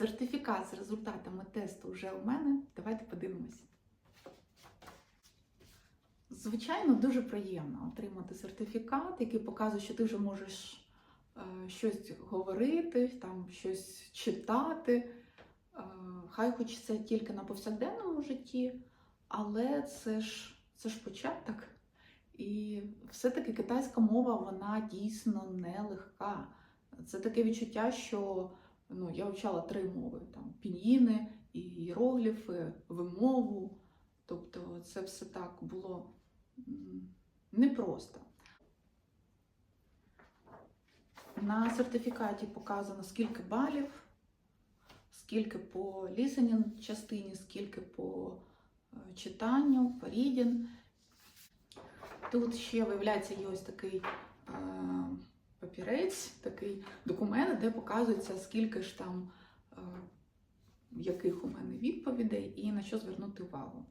Сертифікат з результатами тесту вже у мене. Давайте подивимось. Звичайно, дуже приємно отримати сертифікат, який показує, що ти вже можеш е, щось говорити, там щось читати. Е, хай хоч це тільки на повсякденному житті, але це ж, це ж початок. І все-таки китайська мова вона дійсно нелегка. Це таке відчуття, що ну, я вивчала три мови: там пін'їни, іерогліфи, вимову. Тобто це все так було непросто. На сертифікаті показано, скільки балів, скільки по listening частині, скільки по е, читанню, по reading. Тут ще, виявляється, є ось такий е, папірець, такий документ, де показується, скільки ж там е, яких у мене відповідей і на що звернути увагу.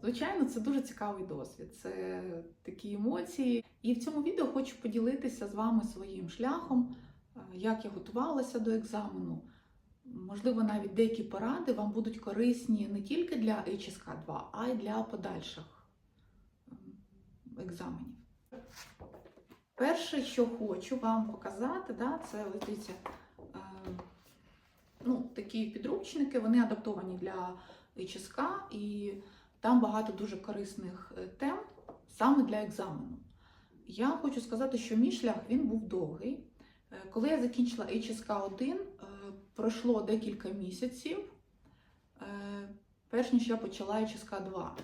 Звичайно, це дуже цікавий досвід, це такі емоції. І в цьому відео хочу поділитися з вами своїм шляхом, е, як я готувалася до екзамену. Можливо, навіть деякі поради вам будуть корисні не тільки для HSK 2, а й для подальших ем, екзаменів. Перше, що хочу вам показати, да, це ось дивіться, е, ну, такі підручники, вони адаптовані для HSK, і там багато дуже корисних е, тем саме для екзамену. Я хочу сказати, що мій шлях він був довгий. Е, Коли я закінчила HSK 1, е, пройшло декілька місяців, перш ніж я почала HSK 2.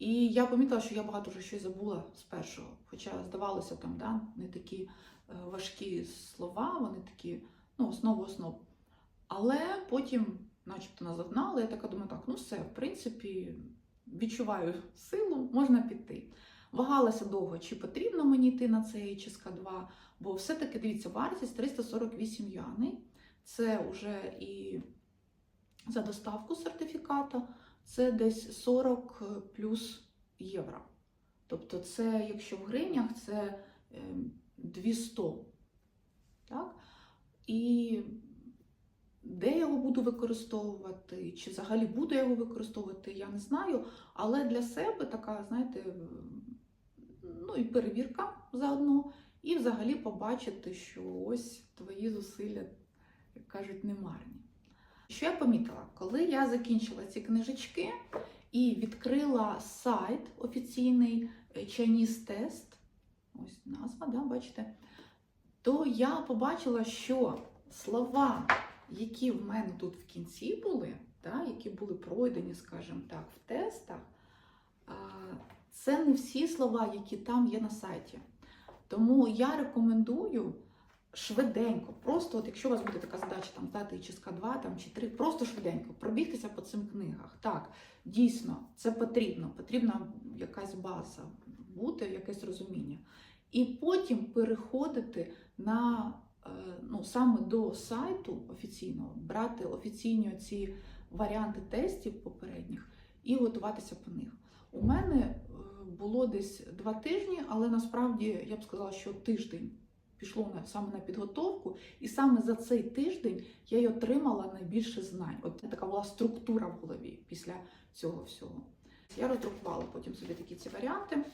І я помітила, що я багато вже щось забула з першого. Хоча здавалося, там да, не такі е, важкі слова, вони такі, ну, основу основ. Але потім, начебто, наздогнали, я така думаю, так, ну все, в принципі, відчуваю силу, можна піти. Вагалася довго, чи потрібно мені йти на цей HSK 2, бо все-таки дивіться, вартість 348 юаней. Це вже і за доставку сертифіката, це десь 40 плюс євро. Тобто, це, якщо в гривнях, це е, 200. Так? І де я його буду використовувати, чи взагалі буду його використовувати, я не знаю. Але для себе така, знаєте, ну і перевірка заодно, і взагалі побачити, що ось твої зусилля, як кажуть, не марні. Що я помітила, коли я закінчила ці книжечки і відкрила сайт офіційний е, Chinese Test, ось назва, да, бачите, то я побачила, що слова, які в мене тут в кінці були, да, які були пройдені, скажімо так, в тестах, це не всі слова, які там є на сайті. Тому я рекомендую швиденько, просто от якщо у вас буде така задача там здати ЧСК 2 там, чи 3, просто швиденько пробігтися по цим книгах. Так, дійсно, це потрібно, потрібна якась база бути, якесь розуміння. І потім переходити на е, ну, саме до сайту офіційного, брати офіційні ці варіанти тестів попередніх і готуватися по них. У мене е, було десь два тижні, але насправді я б сказала, що тиждень пішло саме на підготовку, і саме за цей тиждень я й отримала найбільше знань. От така була структура в голові після цього всього. Я роздрукувала потім собі такі ці варіанти.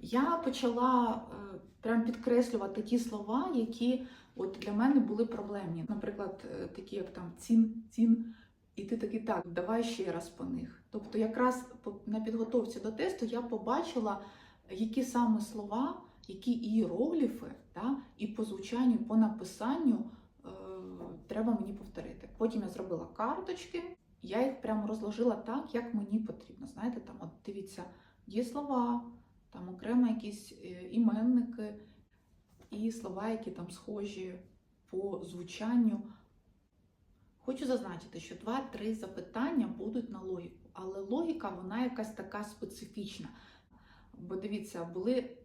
Я почала е, прям підкреслювати ті слова, які от для мене були проблемні. Наприклад, е, такі як там цін, цін. І ти такий так, давай ще раз по них. Тобто, якраз на підготовці до тесту я побачила, які саме слова, які іерогліфи, да, і по звучанню, по написанню е, треба мені повторити. Потім я зробила карточки, я їх прямо розложила так, як мені потрібно. Знаєте, там от дивіться, є слова, там окремо якісь е, іменники і слова, які там схожі по звучанню. Хочу зазначити, що два-три запитання будуть на логіку, але логіка вона якась така специфічна. Бо дивіться, були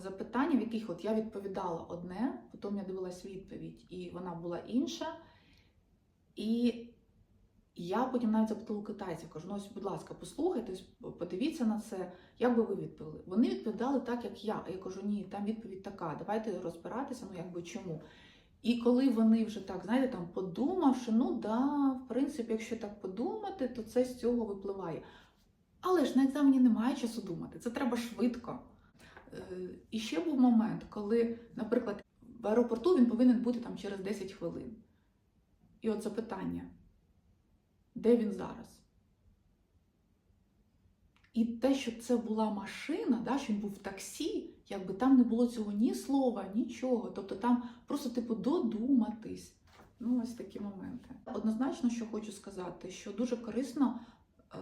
запитання, в яких от я відповідала одне, потім я дивилась відповідь, і вона була інша. І я потім навіть запитала китайців, кажу, ну ось, будь ласка, послухайтесь, подивіться на це, як би ви відповіли. Вони відповідали так, як я. А я кажу, ні, там відповідь така, давайте розбиратися, ну якби чому. І коли вони вже так, знаєте, там подумавши, ну да, в принципі, якщо так подумати, то це з цього випливає. Але ж на екзамені немає часу думати, це треба швидко. І ще був момент, коли, наприклад, в аеропорту він повинен бути там через 10 хвилин. І от запитання, де він зараз? І те, що це була машина, да, що він був в таксі, якби там не було цього ні слова, нічого. Тобто там просто, типу, додуматись. Ну, ось такі моменти. Однозначно, що хочу сказати, що дуже корисно е,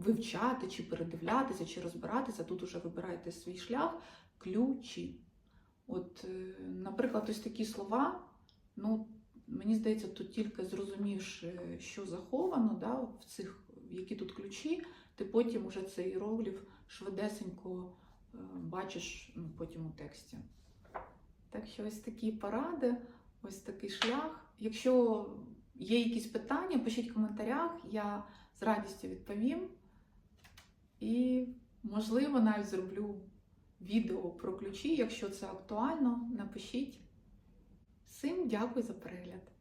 вивчати, чи передивлятися, чи розбиратися. Тут уже вибираєте свій шлях, ключі. От, е, наприклад, ось такі слова, ну, мені здається, тут тільки зрозумівши, що заховано, да, в цих, які тут ключі, ти потім уже цей іерогліф швидесенько е, бачиш ну, потім у тексті. Так що ось такі поради, ось такий шлях. Якщо є якісь питання, пишіть в коментарях, я з радістю відповім. І, можливо, навіть зроблю відео про ключі, якщо це актуально, напишіть. Всім дякую за перегляд.